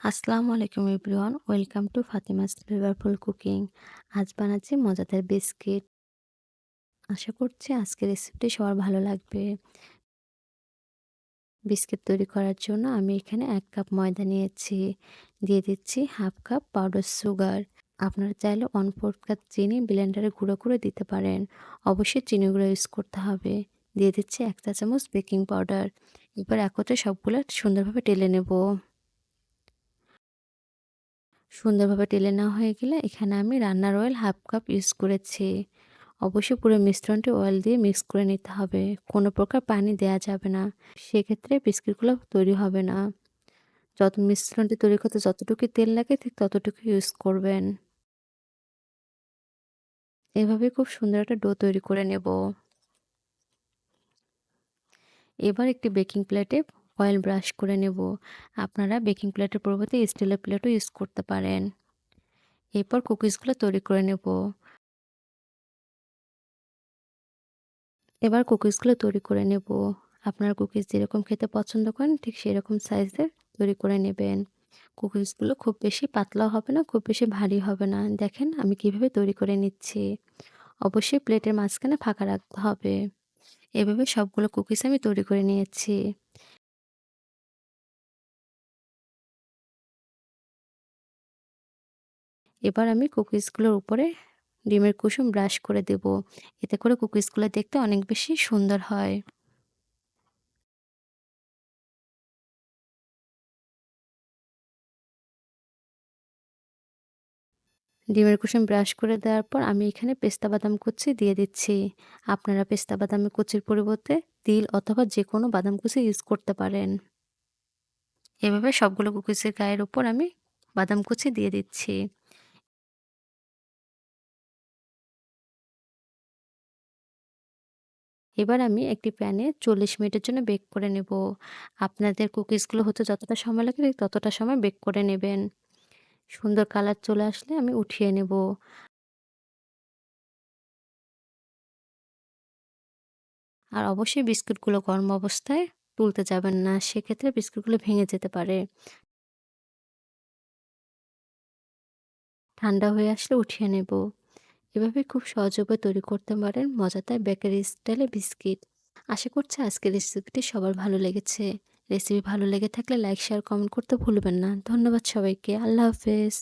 আসসালামু আলাইকুম everyone, welcome to Fatima's flavourful cooking. আজ বানাচ্ছি মজাদার বিস্কিট। আশা করছি আজকের রেসিপিটি সবার ভালো লাগবে। বিস্কিট তৈরি করার জন্য আমি এখানে এক কাপ ময়দা নিয়েছি। দিয়ে দিচ্ছি হাফ কাপ পাউডার সুগার। আপনারা চাইলে ওয়ান ফোর্থ কাপ চিনি ব্লেন্ডারে গুঁড়ো করে দিতে পারেন। অবশ্যই চিনি গুঁড়ো ইউজ করতে হবে। দিয়ে দিচ্ছি এক চা চামচ বেকিং পাউডার। এবার একত্রে সবগুলো সুন্দরভাবে টেলে নেব। সুন্দরভাবে টেলে নেওয়া হয়ে গেলে এখানে আমি রান্নার অয়েল হাফ কাপ ইউজ করেছি। অবশ্যই পুরো মিশ্রণটি অয়েল দিয়ে মিক্স করে নিতে হবে। কোনো প্রকার পানি দেওয়া যাবে না। সেক্ষেত্রে বিস্কিটগুলো তৈরি হবে না। যত মিশ্রণটি তৈরি করতে যতটুকু তেল লাগে ঠিক ততটুকু ইউজ করবেন। এভাবে খুব সুন্দর একটা ডো তৈরি করে নেব। এবার একটি বেকিং প্লেটে অয়েল ব্রাশ করে নেব। আপনারা বেকিং প্লেটের পরিবর্তে স্টিলের প্লেটও ইউজ করতে পারেন। এরপর কুকিজগুলো তৈরি করে নেব। এবার কুকিজগুলো তৈরি করে নেব। আপনার কুকিজ যেরকম খেতে পছন্দ করেন, ঠিক সেরকম সাইজের তৈরি করে নেবেন। কুকিজগুলো খুব বেশি পাতলাও হবে না, খুব বেশি ভারী হবে না। দেখেন আমি কীভাবে তৈরি করে নিচ্ছি। অবশ্যই প্লেটের মাঝখানে ফাঁকা রাখতে হবে। এভাবে সবগুলো কুকিজ আমি তৈরি করে নিয়েছি। এবার আমি কুকিজগুলোর উপরে ডিমের কুসুম ব্রাশ করে দেব। এতে করে কুকিজগুলো দেখতে অনেক বেশি সুন্দর হয়। ডিমের কুসুম ব্রাশ করে দেওয়ার পর আমি এখানে পেস্তা বাদাম কুচি দিয়ে দিচ্ছি। আপনারা পেস্তা বাদামের কুচির পরিবর্তে তিল অথবা যে কোনো বাদাম কুচি ইউজ করতে পারেন। এভাবে সবগুলো কুকিজের গায়ের উপর আমি বাদাম কুচি দিয়ে দিচ্ছি। এবার আমি একটি প্যানে চল্লিশ মিনিটের জন্য বেক করে নেব। আপনাদের কুকিজগুলো হতে যতটা সময় লাগে ততটা সময় বেক করে নেবেন। সুন্দর কালার চলে আসলে আমি উঠিয়ে নেব। আর অবশ্যই বিস্কুটগুলো গরম অবস্থায় তুলতে যাবেন না, সেক্ষেত্রে বিস্কুটগুলো ভেঙে যেতে পারে। ঠান্ডা হয়ে আসলে উঠিয়ে নেব। এভাবে খুব সহজভাবে তৈরি করতে পারেন মজাদার বেকারি স্টাইলে বিস্কিট। আশা করছি আজকের রেসিপিটি সবার ভালো লেগেছে। রেসিপি ভালো লেগে থাকলে লাইক, শেয়ার, কমেন্ট করতে ভুলবেন না। ধন্যবাদ সবাইকে। আল্লাহ হাফেজ।